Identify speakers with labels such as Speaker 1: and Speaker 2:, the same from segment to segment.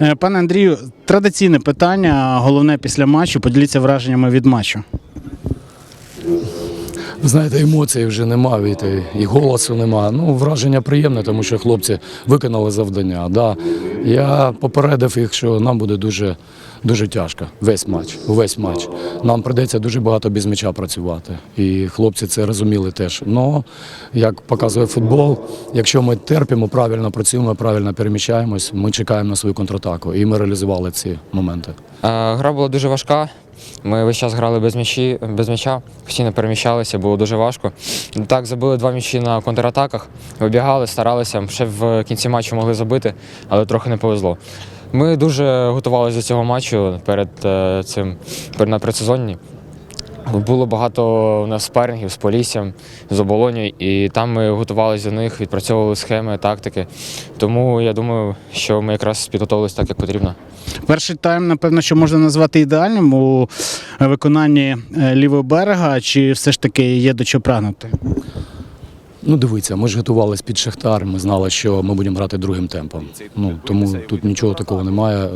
Speaker 1: Е, Пане Андрію, традиційне питання, головне після матчу. Поділіться враженнями від матчу.
Speaker 2: Знаєте, емоцій вже нема, від, і голосу нема. Ну, враження приємне, тому що хлопці виконали завдання. Да. Я попередив їх, що нам буде дуже, дуже тяжко весь матч. Весь матч. Нам прийдеться дуже багато без м'яча працювати. І хлопці це розуміли теж. Ну, як показує футбол, якщо ми терпимо, правильно працюємо, правильно переміщаємось, ми чекаємо на свою контратаку. І ми реалізували ці моменти.
Speaker 3: Гра була дуже важка. Ми весь час грали без м'ячі, без м'яча, постійно переміщалися, було дуже важко. Так, забили два м'ячі на контратаках, вибігали, старалися. Ще в кінці матчу могли забити, але трохи не повезло. Ми дуже готувалися до цього матчу перед е, цим на предсезонні. Було багато у нас спарингів з Поліссям, з оболоню, і там ми готувалися до них, відпрацьовували схеми, тактики. Тому я думаю, що ми якраз підготувалися так, як потрібно.
Speaker 1: Перший тайм, напевно, що можна назвати ідеальним у виконанні е, лівого берега, чи все ж таки є до чого прагнути?
Speaker 2: Ну, дивіться, ми ж готувалися під Шахтар, ми знали, що ми будемо грати другим темпом. Ну, тому тут нічого такого немає.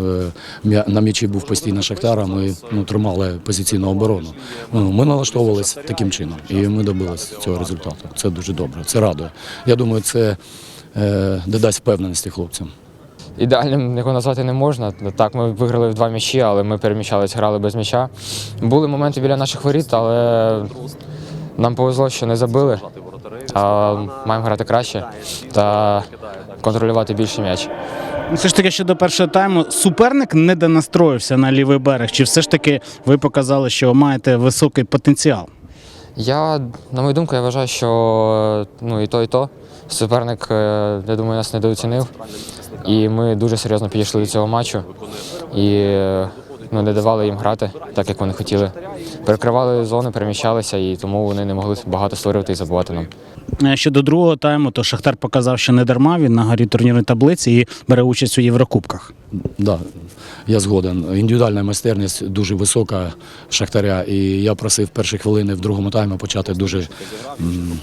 Speaker 2: Е, На м'ячі був постійно Шахтар, а ми ну, тримали позиційну оборону. Ну, ми налаштовувалися таким чином, і ми добилися цього результату. Це дуже добре, це радує. Я думаю, це е, додасть впевненості хлопцям.
Speaker 3: Ідеальним його назвати не можна. Так, ми виграли в два м'ячі, але ми переміщались, грали без м'яча. Були моменти біля наших воріт, але нам повезло, що не забили. А маємо грати краще та контролювати більше м'яч.
Speaker 1: Ну, Все ж таки щодо першого тайму, суперник не донастроївся на лівий берег, чи все ж таки ви показали, що маєте високий потенціал?
Speaker 3: Я, на мою думку, я вважаю, що ну, і то, і то. Суперник, е, я думаю, нас недооцінив. І ми дуже серйозно підійшли до цього матчу і е, ну, не давали їм грати так, як вони хотіли. Перекривали зони, переміщалися, і тому вони не могли багато створювати і забувати нам.
Speaker 1: Е, Щодо другого тайму, то Шахтар показав, що не дарма він на горі турнірної таблиці і бере участь у Єврокубках.
Speaker 2: Да, я згоден. Індивідуальна майстерність дуже висока Шахтаря. І я просив перші хвилини в другому таймі почати дуже м,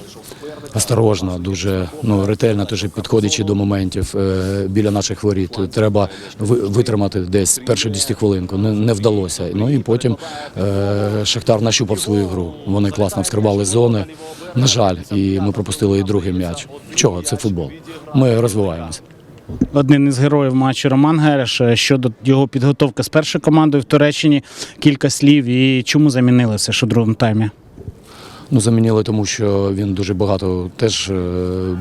Speaker 2: осторожно, дуже ну, ретельно, дуже підходячи до моментів е, біля наших воріт. Треба ви- витримати десь першу 10 хвилинку. Не, не вдалося. Ну і потім е, Шахтар нащупав свою гру. Вони класно вскривали зони. На жаль, і ми пропустили і другий м'яч. Чого? Це футбол. Ми розвиваємося.
Speaker 1: Один із героїв матчу Роман Гереш е, щодо його підготовки з першою командою в Туреччині кілька слів і чому замінили все у другому таймі.
Speaker 2: Ну, замінили, тому що він дуже багато теж е,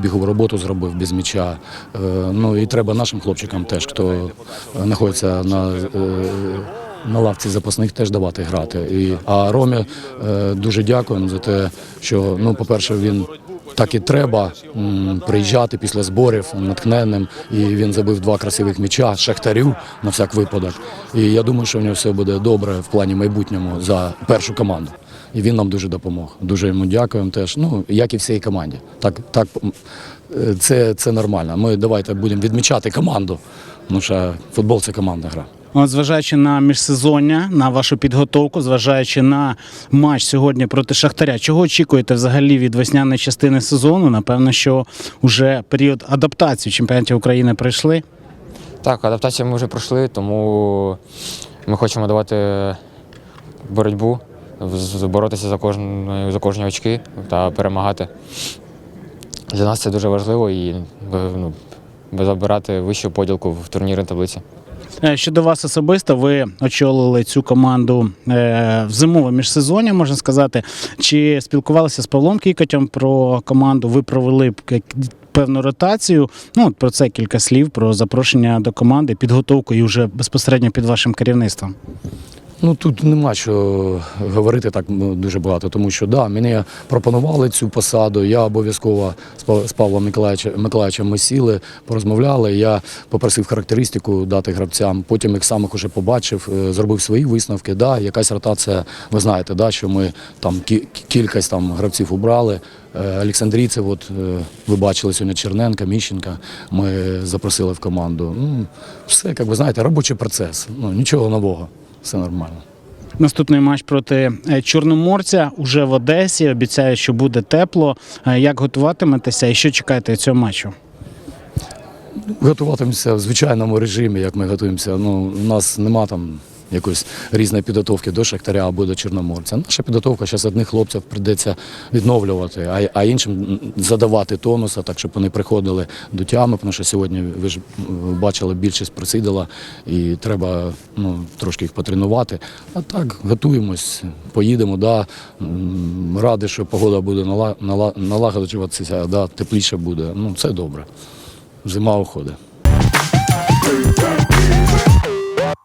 Speaker 2: бігову роботу зробив без м'яча. Е, Ну і треба нашим хлопчикам теж, хто знаходиться на, на лавці запасних, теж давати грати. І, а Ромі дуже дякуємо за те, що, ну, по-перше, він. Так і треба приїжджати після зборів натхненним. І він забив два красивих м'яча шахтарю на всяк випадок. І я думаю, що в нього все буде добре в плані майбутньому за першу команду. І він нам дуже допомог. Дуже йому дякуємо теж. Ну як і всій команді. Так, так е, це, це нормально. Ми давайте будемо відмічати команду. Тому що футбол це командна гра.
Speaker 1: Зважаючи на міжсезоння, на вашу підготовку, зважаючи на матч сьогодні проти Шахтаря, чого очікуєте взагалі від весняної частини сезону? Напевно, що вже період адаптації в чемпіонаті України пройшли.
Speaker 3: Так, адаптацію ми вже пройшли, тому ми хочемо давати боротьбу, боротися за кожні, за кожні очки та перемагати. Для нас це дуже важливо і ну, забирати вищу поділку в турнірній таблиці.
Speaker 1: Е, Щодо вас особисто, ви очолили цю команду е, в зимове міжсезоння, можна сказати. Чи спілкувалися з Павлом Кікотем про команду? Ви провели певну ротацію? Ну, про це кілька слів, про запрошення до команди, підготовку і вже безпосередньо під вашим керівництвом.
Speaker 2: Ну тут нема що говорити так ну, дуже багато, тому що да, мені пропонували цю посаду. Я обов'язково з Пав- з Павлом Миколаївичем, ми сіли, порозмовляли. Я попросив характеристику дати гравцям. Потім їх самих уже побачив, е, зробив свої висновки. Да, якась ротація, ви знаєте, да, що ми там кі- кількість там гравців убрали. Е, Олександрійцев, от е, ви бачили сьогодні Черненка, Міщенка. Ми запросили в команду. Ну, все, як ви знаєте, робочий процес. Ну нічого нового, все нормально.
Speaker 1: Наступний матч проти е, Чорноморця уже в Одесі. Обіцяю, що буде тепло. Е, Як готуватиметеся і що чекаєте від цього матчу?
Speaker 2: Готуватимемося в звичайному режимі, як ми готуємося. Ну, у нас нема там якоїсь різної підготовки до Шахтаря або до Чорноморця. Наша підготовка зараз одних хлопців прийдеться відновлювати, а, а іншим задавати тонуса, так щоб вони приходили до тями, тому що сьогодні ви ж бачили більшість просиділа і треба ну, трошки їх потренувати. А так, готуємось, поїдемо. Да. М, Радий, що погода буде нала- нала- налагоджуватися, да, тепліше буде. Ну, це добре. Зима уходить.